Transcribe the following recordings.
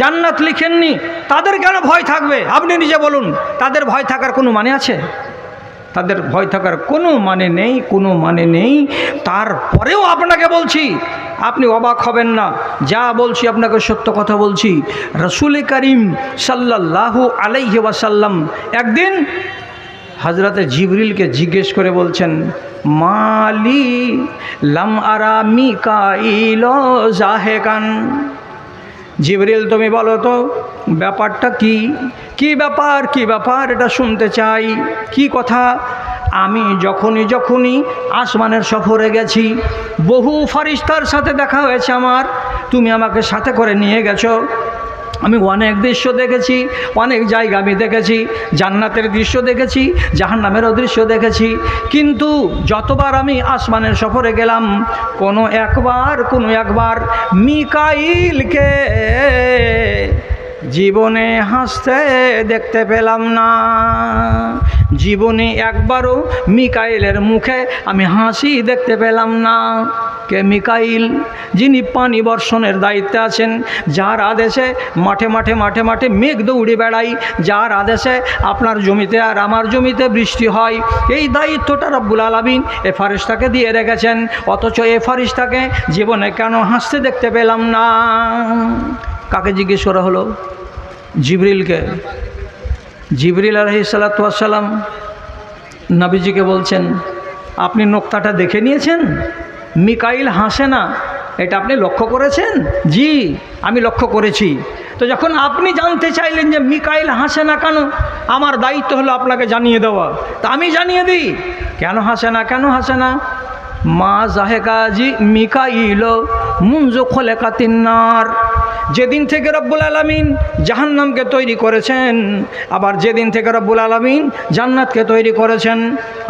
জান্নাত লিখেননি, তাদের কেন ভয় থাকবে? আপনি নিজে বলুন, তাদের ভয় থাকার কোনো মানে আছে? তাদের ভয় থাকার কোনো মানে নেই, কোনো মানে নেই। তারপরেও আপনাকে বলছি, আপনি অবাক হবেন না। যা বলছি আপনাকে সত্য কথা বলছি। রসুল করিম সাল্লাল্লাহু আলাইহি ওয়াসাল্লাম একদিন হজরতে জিবরিলকে জিজ্ঞেস করে বলছেন, মালি লাম আরা মিকাইল জাহেকান? জিবরিল, তুমি বলো তো, ব্যাপারটা কি? কি ব্যাপার কি ব্যাপার? এটা শুনতে চাই। কি কথা? আমি যখনই যখনই আসমানের সফরে গেছি, বহু ফারিস্তার সাথে দেখা হয়েছে আমার। তুমি আমাকে সাথে করে নিয়ে গেছো। আমি অনেক দৃশ্য দেখেছি, অনেক জায়গা আমি দেখেছি, জান্নাতের দৃশ্য দেখেছি, জাহান্নামেরও দৃশ্য দেখেছি। কিন্তু যতবার আমি আসমানের সফরে গেলাম, কোনো একবার কোনো একবার মিকাইলকে জীবনে হাসতে দেখতে পেলাম না। জীবনে একবারও মিকাইলের মুখে আমি হাসি দেখতে পেলাম না। কে মিকাইল? যিনি পানি বর্ষণের দায়িত্বে আছেন, যার আদেশে মাঠে মাঠে মাঠে মাঠে মেঘ দৌড়ে বেড়াই, যার আদেশে আপনার জমিতে আর আমার জমিতে বৃষ্টি হয়। এই দায়িত্বটা রব্বুল আলমিন এ ফারিস্তাকে দিয়ে রেখেছেন। অথচ এ ফারিস্তাকে জীবনে কেন হাসতে দেখতে পেলাম না? কাকে জিজ্ঞেস করা হলো? জিবরিলকে। জিবরিল আলহি সাল্লাম নাবিজিকে বলছেন, আপনি নোক্তাটা দেখে নিয়েছেন? মিকাইল হাসে না এটা আপনি লক্ষ্য করেছেন? জি, আমি লক্ষ্য করেছি। তো যখন আপনি জানতে চাইলেন যে মিকাইল হাসে না কেন, আমার দায়িত্ব হলো আপনাকে জানিয়ে দেওয়া। তা আমি জানিয়ে দিই। কেন হাসে না কেন হাসে না মা জাহেকাজি মিকাইল মুঞ্জ খোলে কাতিন্নার যেদিন থেকে রব্বুল আলমিন জাহান্নামকে তৈরি করেছেন, আবার যেদিন থেকে রব্বুল আলমিন জান্নাতকে তৈরি করেছেন,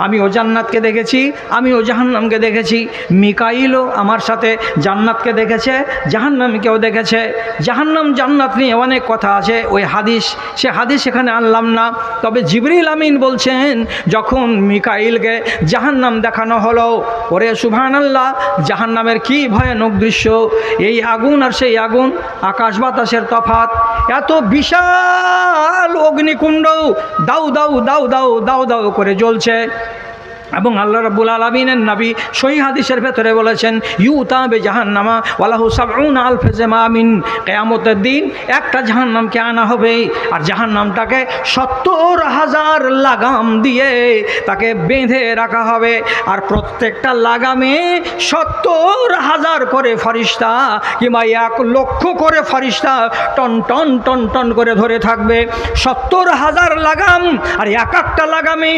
আমিও জান্নাতকে দেখেছি, আমিও জাহান্নামকে দেখেছি, মিকাইলও আমার সাথে জান্নাতকে দেখেছে, জাহান্নামকেও দেখেছে। জাহান্নাম জান্নাত নিয়ে অনেক কথা আছে, ওই হাদিস, সে হাদিস এখানে আনলাম না। তবে জিবরিল আমিন বলছেন, যখন মিকাইলকে জাহান্নাম দেখানো হলো, ওরে সুবহান আল্লাহ জাহান্নামের কি ভয়ানক দৃশ্য, এই আগুন আর সেই আগুন আকাশ বাতাসের তফাত এত বিশাল অগ্নিকুণ্ড দাউ দাউ দাউ দাউ দাউ দাউ করে জ্বলছে। এবং আল্লাহ রাব্বুল আলমিনের নবী সহি হাদিসের ভেতরে বলেছেন ইউ তাবে জাহান্নামা ওয়ালাহু সাবউন আল ফেজেমামিন কেয়ামতের দিন একটা জাহান্নামকে আনা হবে আর জাহান্নামটাকে সত্তর হাজার লাগাম দিয়ে তাকে বেঁধে রাখা হবে আর প্রত্যেকটা লাগামে সত্তর হাজার করে ফারিস্তা কিংবা এক লক্ষ করে ফারিস্তা টন টন টন টন করে ধরে থাকবে। সত্তর হাজার লাগাম আর এক একটা লাগামে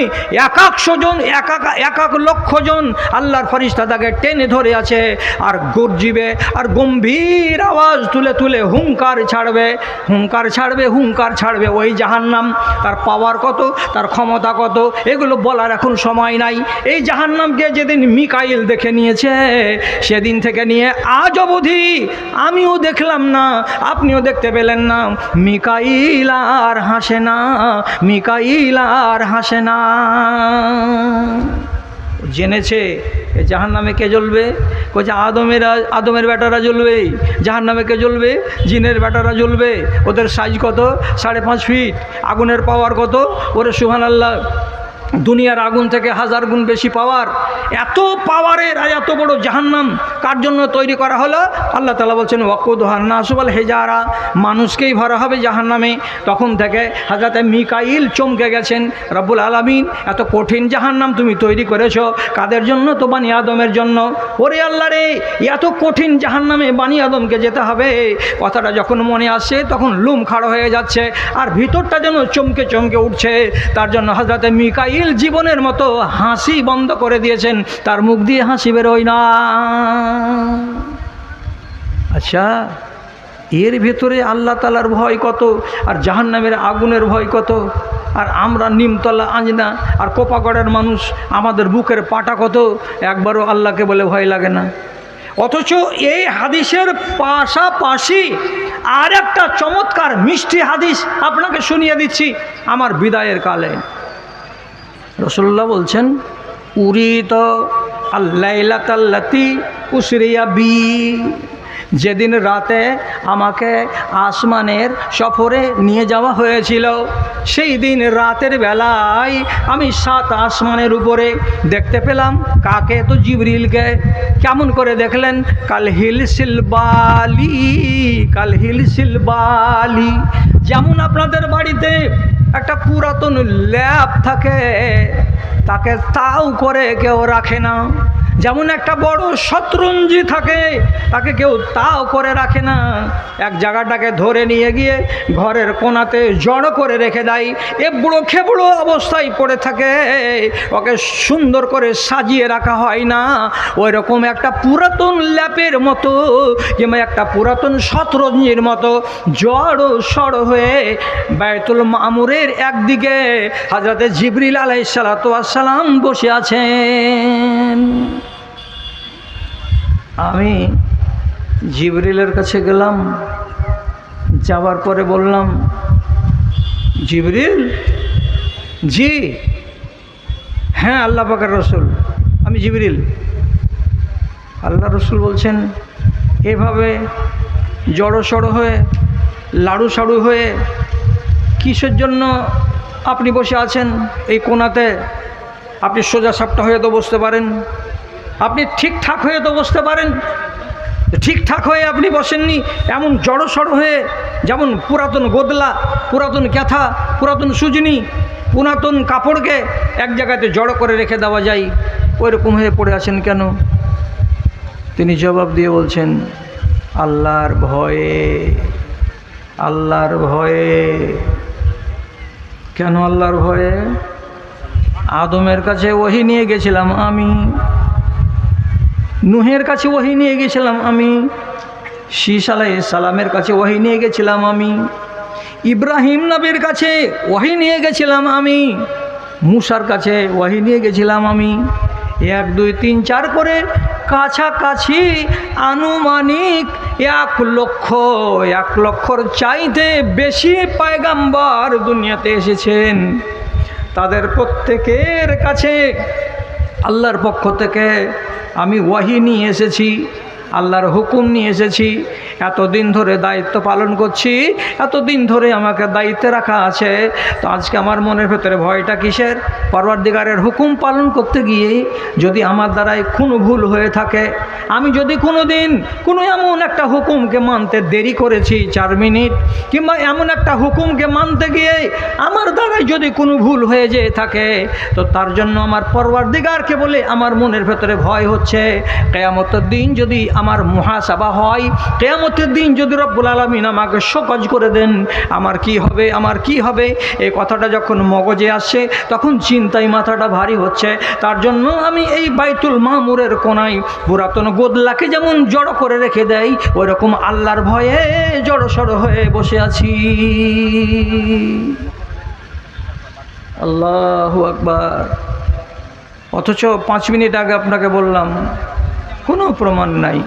এক একশো জন, এক এক এক এক লক্ষ জন আল্লাহর ফরিস্তা তাকে টেনে ধরে আছে। আর গর্জিবে, আর গম্ভীর আওয়াজ তুলে তুলে হুঙ্কার ছাড়বে হুঙ্কার ছাড়বে হুঙ্কার ছাড়বে। ওই জাহান্নাম, তার পাওয়ার কত, তার ক্ষমতা কত, এগুলো বলার এখন সময় নাই। এই জাহান্নামকে যেদিন মিকাইল দেখে নিয়েছে, সেদিন থেকে নিয়ে আজ অবধি আমিও দেখলাম না, আপনিও দেখতে পেলেন না। মিকাইল আর হাসে না, মিকাইল আর হাসে না। জেনেছে জাহান নামে কে জ্বলবে? কচ্ছে আদমেরা আদমের বেটারা জ্বলবে? জাহান নামে কে জ্বলবে? জিনের বেটারা জ্বলবে? ওদের সাইজ কত? সাড়ে পাঁচ ফিট আগুনের পাওয়ার কত? ওরে সুহান আল্লাহ দুনিয়ার আগুন থেকে হাজার গুণ বেশি পাওয়ার। এত পাওয়ারের আর এত বড় জাহান্নাম কার জন্য তৈরি করা হলো? আল্লাহ তালা বলছেন ওয়াকুদ হান্নাসুবাল হেজারা। মানুষকেই ভরা হবে জাহান্নামে। তখন থেকে হাজাতে মিকাইল চমকে গেছেন, রব্বুল আলমিন, এত কঠিন জাহান্নাম তুমি তৈরি করেছ। কাদের জন্য? তো বানি আদমের জন্য। ওরে আল্লাহ রে, এত কঠিন জাহান্নামে বানি আদমকে যেতে হবে। কথাটা যখন মনে আসছে, তখন লুম খাড়ো হয়ে যাচ্ছে, আর ভিতরটা যেন চমকে চমকে উঠছে। তার জন্য হাজরাতে মিকাইল জীবনের মতো হাসি বন্ধ করে দিয়েছেন, তার মুখ দিয়ে হাসি বেরোয় না। আচ্ছা এর ভেতরে আল্লাহ তালার ভয় কত, আর জাহান্নামের আগুনের ভয় কত, আর আমরা নিমতলা আঁজনা, আর কোপাগড়ের মানুষ, আমাদের বুকের পাটা কত, একবারও আল্লাহকে বলে ভয় লাগে না। অথচ এই হাদিসের পাশাপাশি আর একটা চমৎকার মিষ্টি হাদিস আপনাকে শুনিয়ে দিচ্ছি, আমার বিদায়ের কালে। রসল্লাহ বলছেন উরিত আল্লাইলাতাল্লাতি উসরিয়া বি। যেদিন রাতে আমাকে আসমানের সফরে নিয়ে যাওয়া হয়েছিল, সেই দিন রাতের বেলায় আমি সাত আসমানের উপরে দেখতে পেলাম, কাকে? তো জিবরিলকে। কেমন করে দেখলেন? কাল হিল সিলবালি কাল হিল সিলবালি যেমন আপনাদের বাড়িতে একটা পুরাতন ল্যাব থাকে তাকে তাও করে কেউ রাখে না। যেমন একটা বড় শতরঞ্জি থাকে, তাকে কেউ তাও করে রাখে না। এক জায়গাটাকে ধরে নিয়ে গিয়ে ঘরের কোনাতে জড়ো করে রেখে দেয়। এবড়ো খেবড়ো অবস্থায় পড়ে থাকে। ওকে সুন্দর করে সাজিয়ে রাখা হয় না। ওই রকম একটা পুরাতন ল্যাপের মতো কিংবা একটা পুরাতন শতরঞ্জির মতো জড় সড় হয়ে বায়তুল মামুরের একদিকে হাজরাতে জিবরিল আলাই সালাম বসে আছেন। আমি জিবরিলের কাছে গেলাম। যাওয়ার পরে বললাম, জিবরিল? জি। হ্যাঁ আল্লাহ পাকার রসুল। আমি জিবরিল। আল্লাহ রসুল বলছেন, এভাবে জড়ো সড়ো হয়ে লাড়ু সাড়ু হয়ে কিসের জন্য আপনি বসে আছেন? এই কোনাতে আপনি সোজা সাপটা হয়ে তো বসতে পারেন। আপনি ঠিকঠাক হয়ে তো বসতে পারেন। ঠিকঠাক হয়ে আপনি বসেননি, এমন জড়ো সড়ো হয়ে, যেমন পুরাতন গোদলা, পুরাতন ক্যাথা, পুরাতন সুজনি, পুরাতন কাপড়কে এক জায়গাতে জড়ো করে রেখে দেওয়া যায়। ওই রকম হয়ে পড়ে আছেন কেন? তিনি জবাব দিয়ে বলছেন, আল্লাহর ভয়ে আল্লাহর ভয়ে। কেন আল্লাহর ভয়ে? আদমের কাছে ওহি নিয়ে গেছিলাম আমি। নুহের কাছে ওহি নিয়ে গেছিলাম আমি। শীষ আলাই সালামের কাছে ওহি নিয়ে গেছিলাম আমি। ইব্রাহিম নবীর কাছে ওহি নিয়ে গেছিলাম আমি। মুসার কাছে ওহি নিয়ে গেছিলাম আমি। এক, দুই, তিন, চার করে কাছাকাছি আনুমানিক এক লক্ষ, এক লক্ষর চাইতে বেশি পায়গাম্বার দুনিয়াতে এসেছেন। তাদের প্রত্যেকের কাছে আল্লাহর পক্ষ থেকে আমি ওয়াহি নিয়ে এসেছি। আল্লাহর হুকুম নিয়ে এসেছি। এতদিন ধরে দায়িত্ব পালন করছি, এতদিন ধরে আমাকে দায়িত্বে রাখা আছে। তো আজকে আমার মনের ভেতরে ভয়টা কিসের? পরওয়ারদিগারের হুকুম পালন করতে গিয়ে যদি আমার দ্বারাই কোনো ভুল হয়ে থাকে, আমি যদি কোনো দিন কোনো এমন একটা হুকুমকে মানতে দেরি করেছি চার মিনিট, কিংবা এমন একটা হুকুমকে মানতে গিয়ে আমার দ্বারাই যদি কোনো ভুল হয়ে যেয়ে থাকে, তো তার জন্য আমার পরওয়ারদিগারকে বলে আমার মনের ভেতরে ভয় হচ্ছে। কেয়ামতের দিন যদি আমার মহাসভা হয়, কেয়ামতের দিন যদি রব্বুল আলমিন আমাকে সকজ করে দেন, আমার কি হবে, আমার কি হবে? এই কথাটা যখন মগজে আসছে তখন চিন্তায় মাথাটা ভারী হচ্ছে। তার জন্য আমি এই বাইতুল মামুরের কোনায় পুরাতন গোদলাকে যেমন জড়ো করে রেখে দেয় ওই রকম আল্লাহর ভয়ে জড়ো সড়ো হয়ে বসে আছি। আল্লাহ আকবার। অথচ পাঁচ মিনিট আগে আপনাকে বললাম কোনো প্রমাণ নাই।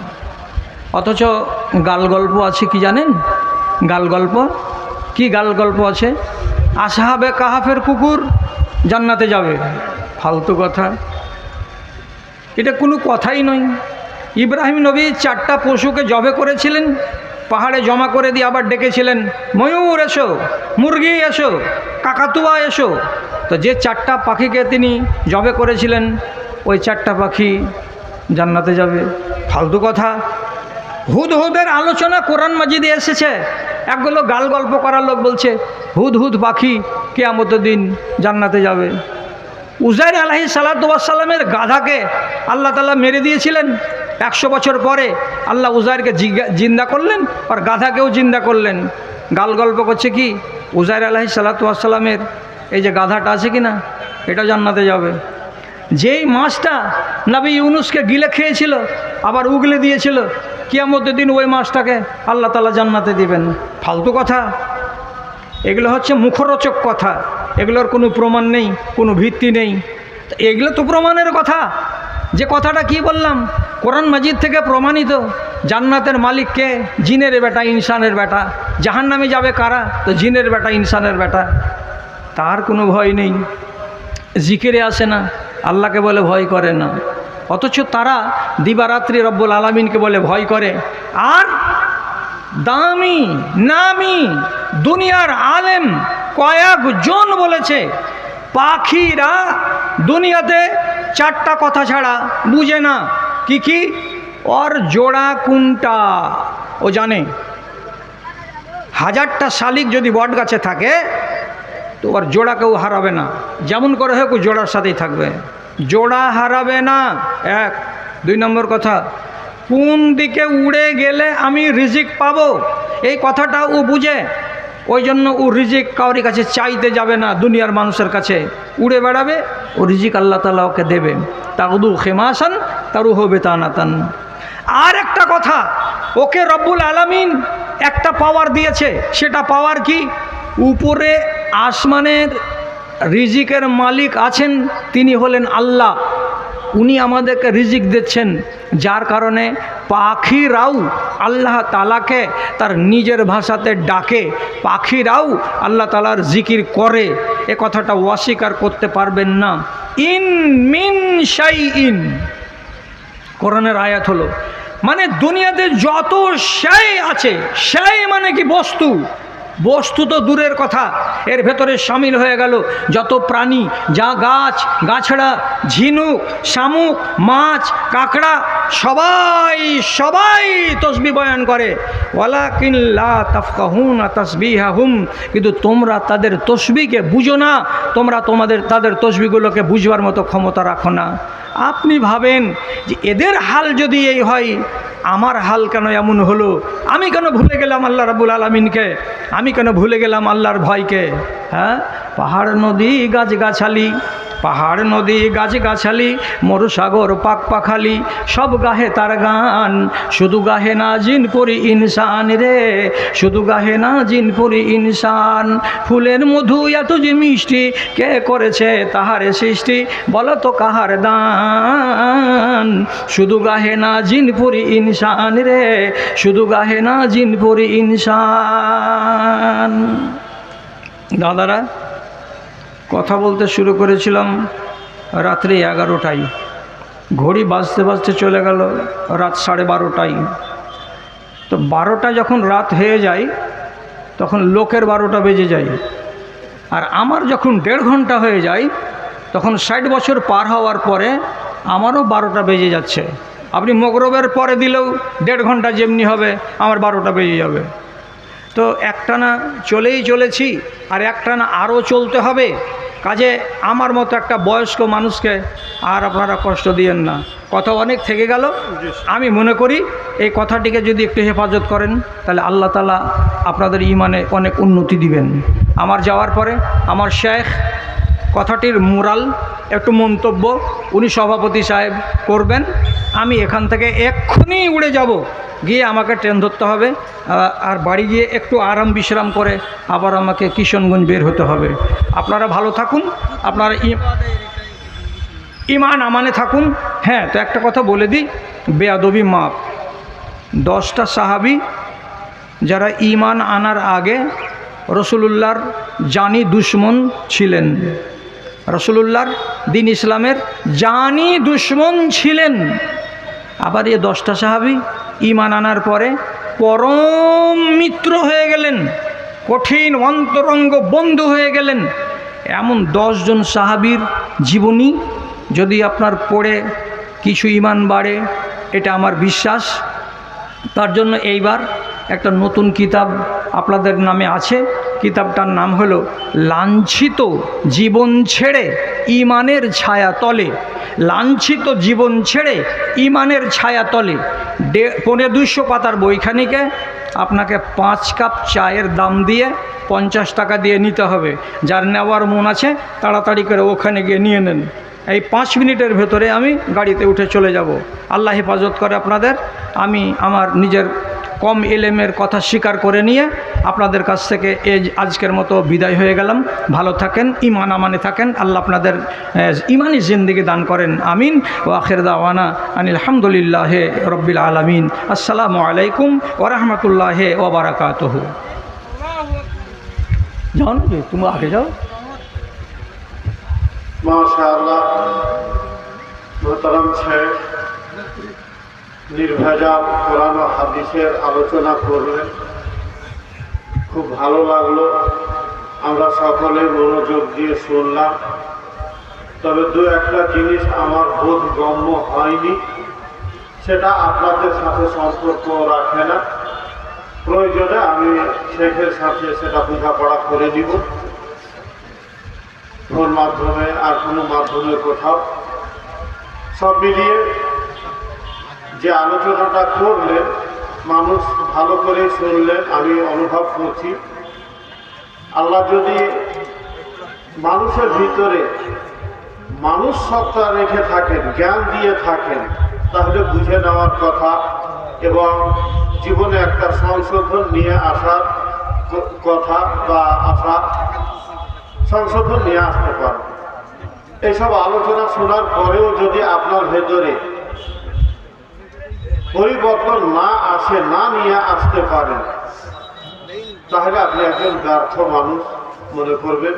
অথচ গাল গল্প আছে কি জানেন? গাল গল্প কি গাল গল্প আছে? আসাহাবে কাহাফের কুকুর জান্নাতে যাবে। ফালতু কথা। এটা কোনো কথাই নয়। ইব্রাহিম নবী চারটা পশুকে জবে করেছিলেন, পাহাড়ে জমা করে দিয়ে আবার ডেকেছিলেন, ময়ূর এসো, মুরগি এসো, কাকাতুয়া এসো। তো যে চারটা পাখিকে তিনি জবে করেছিলেন, ওই চারটা পাখি জান্নাতে যাবে। ফালতু কথা। হুদ হুদের আলোচনা কোরআন মাজিদে এসেছে। একগুলো গাল গল্প করার লোক বলছে হুদ হুদ পাখি কেয়ামত দিন জান্নাতে যাবে। উজাইর আলাহি সালাতামের গাধাকে আল্লাহ তালা মেরে দিয়েছিলেন। একশো বছর পরে আল্লাহ উজাইরকে জিন্দা করলেন আর গাধাকেও জিন্দা করলেন। গাল গল্প করছে কি? উজাইর আলাহি সালাতামের এই যে গাধাটা আছে কি না এটা জান্নাতে যাবে। যেই মাছটা নবী ইউনুসকে গিলে খেয়েছিল, আবার উগলে দিয়েছিল, কিয়ামতের দিন ওই মাছটাকে আল্লাহ তালা জান্নাতে দিবেন। ফালতু কথা। এগুলো হচ্ছে মুখরোচক কথা। এগুলোর কোনো প্রমাণ নেই, কোনো ভিত্তি নেই। এগুলো তো প্রমাণের কথা। যে কথাটা কি বললাম? কোরআন মাজিদ থেকে প্রমাণিত, জান্নাতের মালিককে জিনের বেটা, ইনসানের বেটা। জাহান নামে যাবে কারা? তো জিনের বেটা, ইনসানের বেটা। তার কোনো ভয় নেই। জিকিরে আসে না। আল্লাহকে বলে ভয় করে না। অথচ তারা দিবারাত্রি রব্বুল আলমিনকে বলে ভয় করে। আর দামি, নামি, দুনিয়ার আলেম কয়েকজন বলেছে, পাখিরা দুনিয়াতে চারটা কথা ছাড়া বুঝে না। কি কি? ওর জোড়া কোনটা? ও জানে। হাজারটা শালিক যদি বট গাছে থাকে তো ওর জোড়া কেউ হারাবে না। যেমন করে হোক ও জোড়ার সাথেই থাকবে। জোড়া হারাবে না। এক, দুই নম্বর কথা, কোন দিকে উড়ে গেলে আমি রিজিক পাবো? এই কথাটা ও বুঝে। ওই জন্য ও রিজিক কাউরি কাছে চাইতে যাবে না দুনিয়ার মানুষের কাছে। উড়ে বেড়াবে, ও রিজিক আল্লাহ তালা ওকে দেবে। তাগদু খেমাসান তারু হবে তা তানাতান আর একটা কথা, ওকে রব্বুল আলামিন একটা পাওয়ার দিয়েছে। সেটা পাওয়ার কি? উপরে আসমানের রিজিকের মালিক আছেন, তিনি হলেন আল্লাহ। উনি আমাদেরকে রিজিক দিচ্ছেন, যার কারণে পাখিরাও আল্লাহ তালাকে তার নিজের ভাষাতে ডাকে। পাখিরাও আল্লাহ তালার জিকির করে। এ কথাটা অস্বীকার করতে পারবেন না। ইন মিন শাই ইন কোরআনের আয়াত হলো মানে দুনিয়াতে যত সেই আছে সেই মানে কি বস্তু? বস্তু তো দূরের কথা। এর ভেতরে সামিল হয়ে গেল যত প্রাণী, যা গাছ, গাছড়া, ঝিনুক, শামুক, মাছ, কাঁকড়া সবাই সবাই তসবি বয়ান করে। ওয়ালা কিল্লা তাফকাহুন তসবিহাহুম। কিন্তু তোমরা তাদের তসবিকে বুঝো না, তোমরা তোমাদের, তাদের তসবিগুলোকে বুঝবার মতো ক্ষমতা রাখো না। আপনি ভাবেন যে এদের হাল যদি এই হয়, আমার হাল কেন এমন হলো? আমি কেন ভুলে গেলাম আল্লাহ রাবুল আলমিনকে? আমি কেন ভুলে গেলাম আল্লাহর ভয়কে? হ্যাঁ? পাহাড়, নদী, গাছগাছালি পাহাড়, নদী, গাছগাছালি, মরুসাগর পাক পাখালি সব গাহে তার গান। শুধু গাহে না জিন করি ইনসান রে, শুধু গাহে না জিন করি ইনসান। ফুলের মধু এত যে মিষ্টি, কে করেছে তাহারে সৃষ্টি? বলো তো কাহার দান? শুধু গাহে না জিন পরি ইনসান রে, শুধু গাহে না জিন পরি ইনসান। দাদারা কথা বলতে শুরু করেছিলাম রাত্রি এগারোটায়। ঘড়ি বাজতে বাজতে চলে গেল রাত সাড়ে বারোটায়। তো বারোটা যখন রাত হয়ে যায়, তখন লোকের বারোটা বেজে যায়। আর আমার যখন দেড় ঘণ্টা হয়ে যায়, তখন ষাট বছর পার হওয়ার পরে আমারও বারোটা বেজে যাচ্ছে। আপনি মগরবের পরে দিলেও দেড় ঘণ্টা যেমনি হবে, আমার বারোটা বেজে যাবে। তো একটানা চলেই চলেছি আর একটানা আরও চলতে হবে। কাজে আমার মতো একটা বয়স্ক মানুষকে আর আপনারা কষ্ট দিয়েন না। কথা অনেক থেকে গেল। আমি মনে করি এই কথাটিকে যদি একটু হেফাজত করেন তাহলে আল্লাহ তালা আপনাদের ইমানে অনেক উন্নতি দিবেন। আমার যাওয়ার পরে আমার শেখ কথাটির মোরাল একটু মন্তব্য উনি সভাপতি সাহেব করবেন। আমি এখান থেকে এক্ষুনি উড়ে যাব। গিয়ে আমাকে ট্রেন ধরতে হবে আর বাড়ি গিয়ে একটু আরাম বিশ্রাম করে আবার আমাকে কিশনগঞ্জ বের হতে হবে। আপনারা ভালো থাকুন, আপনারা ইমান আমানে থাকুন। হ্যাঁ তো একটা কথা বলে দিই, বেয়াদবি মাপ। দশটা সাহাবি যারা ইমান আনার আগে রসুলুল্লাহর জানি দুশ্মন ছিলেন। রসুলুল্লাহর দিন ইসলামের জানি দুশ্মন ছিলেন। আবার এ দশটা সাহাবি ইমান আনার পরে পরম মিত্র হয়ে গেলেন, কঠিন অন্তরঙ্গ বন্ধু হয়ে গেলেন। এমন দশজন সাহাবির জীবনী যদি আপনার পড়ে, কিছু ইমান বাড়ে, এটা আমার বিশ্বাস। তার জন্য এইবার একটা নতুন কিতাব আপনাদের নামে আছে। কিতাবটার নাম হলো, লাঞ্ছিত জীবন ছেড়ে ইমানের ছায়া তলে। লাঞ্ছিত জীবন ছেড়ে ইমানের ছায়া তলে। ডে পনে দুইশো পাতার বইখানিকে আপনাকে পাঁচ কাপ চায়ের দাম দিয়ে পঞ্চাশ টাকা দিয়ে নিতে হবে। যার নেওয়ার মন আছে, তাড়াতাড়ি করে ওখানে গিয়ে নিয়ে নেন। এই পাঁচ মিনিটের ভেতরে আমি গাড়িতে উঠে চলে যাব। আল্লাহ হেফাজত করে আপনাদের, আমি আমার নিজের কম এলেমের কথা স্বীকার করে নিয়ে আপনাদের কাছ থেকে এই আজকের মতো বিদায় হয়ে গেলাম। ভালো থাকেন ইমান আমানে থাকেন। আল্লাহ আপনাদের ইমানি জিন্দিগি দান করেন। আমিন। ও আখের দাওয়ানা আনিল আলহামদুলিল্লাহ রব্বিল আলমিন। আসসালামু আলাইকুম ওরহমতুল্লাহ ওবরাকাতহ যাও না যে, তুমি আগে যাও। মাশাআল্লাহ। মোহতারাম সাহেব। নির্ভেজাল কোরআন হাদিসের আলোচনা করলেন। খুব ভালো লাগল। আমরা সকলে মনোযোগ দিয়ে শুনলাম। তবে দু একটা জিনিস আমার বোধগম্য হয়নি। সেটা আপনাদের সাথে সম্পর্ক রাখে না। প্রয়োজনে আমি শেখের সাথে সেটা বোঝাপড়া করে দিব ফোন মাধ্যমে আর কোনো মাধ্যমে কোথাও। সব মিলিয়ে যে আলোচনাটা করলেন মানুষ ভালো করে শুনলেন আমি অনুভব করছি। আল্লাহ যদি মানুষের ভিতরে মানুষ সত্তা রেখে থাকেন, জ্ঞান দিয়ে থাকেন, তাহলে বুঝে নেওয়ার কথা এবং জীবনে একটা সংশোধন নিয়ে আসার কথা বা আশা সংশোধন নিয়ে আসতে পারবে এইসব আলোচনা শোনার পরেও যদি আপনার ভেতরে পরিবর্তন না আসে, না নিয়ে আসতে পারেন তাহলে আপনি একজন ব্যর্থ মানুষ মনে করবেন।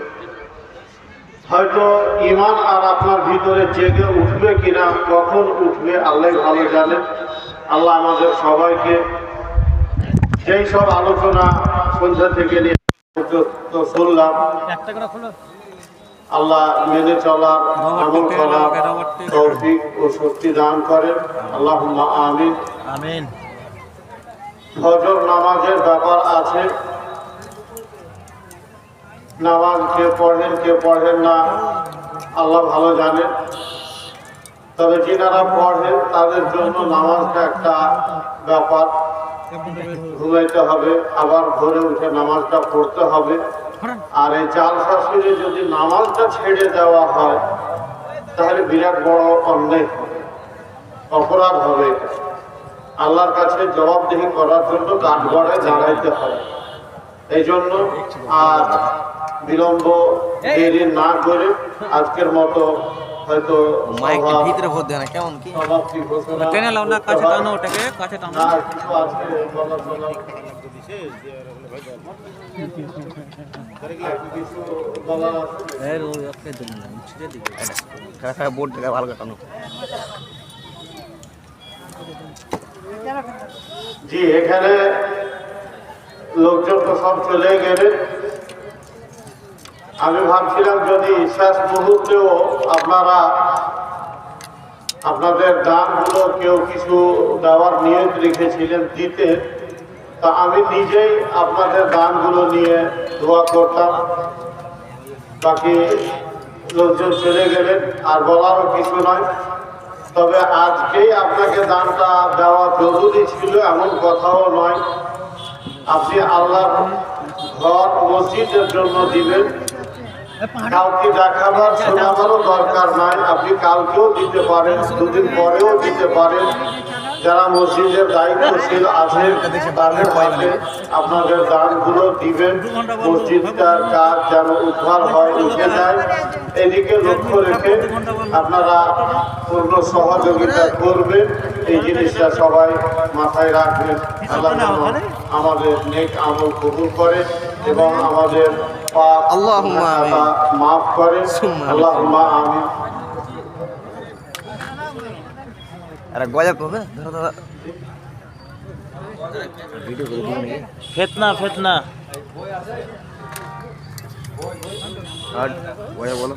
হয়তো ইমান আর আপনার ভিতরে জেগে উঠবে কিনা, কখন উঠবে, আল্লাহ ভালো জানেন আল্লাহ আমাদের সবাইকে সেই সব আলোচনা সন্ধ্যা থেকে নিয়ে শুনলাম আল্লাহ মেনে চলার আমল করার তৌফিক ও শক্তি দান করেন। আল্লাহ আমিন। আমিন। ফজর নামাজের ব্যাপার আছে। নামাজ কে পড়েন কে পড়েন না। আল্লাহ ভালো জানেন। তবে যিনারা পড়েন তাদের জন্য নামাজটা একটা ব্যাপার। ঘুমাইতে হবে আবার ভোরে উঠে নামাজটা পড়তে হবে। আর এই জাল শাশুড়ি যদি নামাজটা ছেড়ে দেওয়া হয়, তাহলে বিরাট বড় অন্যায় হবে, অপরাধ হবে। আল্লাহর কাছে জবাবদেহি করার জন্য কাঠগড়ে দাঁড়াইতে হয় এই জন্য আর বিলম্ব দেরি না করে আজকের মতো হয়তো মাইকের ভিতরে ভোট দেয় না? কেমন কি? টেনে লাও না কাছে টানো ওটাকে কাছে টানো। না, কিছু আছে বলার জন্য? আর কিছু বলার আছে? এর ওই ওকে দিন না ছিড়ে দিবে। খারাপ খারাপ বোর্ড থেকে ভালো কাটানো জি এখানে লোকজন তো সব চলে গেলে আমি ভাবছিলাম যদি শেষ মুহূর্তেও আপনারা আপনাদের দানগুলো কেউ কিছু দেওয়ার নিয়ত রেখেছিলেন, দিতে, তা আমি নিজেই আপনাদের দানগুলো নিয়ে দোয়া করতাম। বাকি লোকজন চলে গেলেন, আর বলারও কিছু নয়। তবে আজকেই আপনাকে দানটা দেওয়া জরুরি ছিল, এমন কথাও নয়। আপনি আল্লাহর ঘর মসজিদের জন্য দিবেন। কাউকে দেখাবার শোনাবারও দরকার নাই। আপনি কালকেও দিতে পারেন দুদিন পরেও দিতে পারেন। যারা মসজিদের দায়িত্বশীল আছেন তাদের হাতে আপনাদের দানগুলো দিবেন। মসজিদটার কাজ যেন উদ্ধার হয় উঠে যায়। এদিকে লক্ষ্য রেখে আপনারা পূর্ণ সহযোগিতা করবেন। এই জিনিসটা সবাই মাথায় রাখবেন। আল্লাহ আমাদের নেক আমল কবুল করে। এবং আমাদের পাপ আল্লাহুম্মা আমিন। খাতা মাফ করে সুম্মা আমিন। আল্লাহুম্মা আমিন। আরে গজা করবে ধরো ধরো। ভিডিও করে দিন ফেতনা ফেতনা আর বলো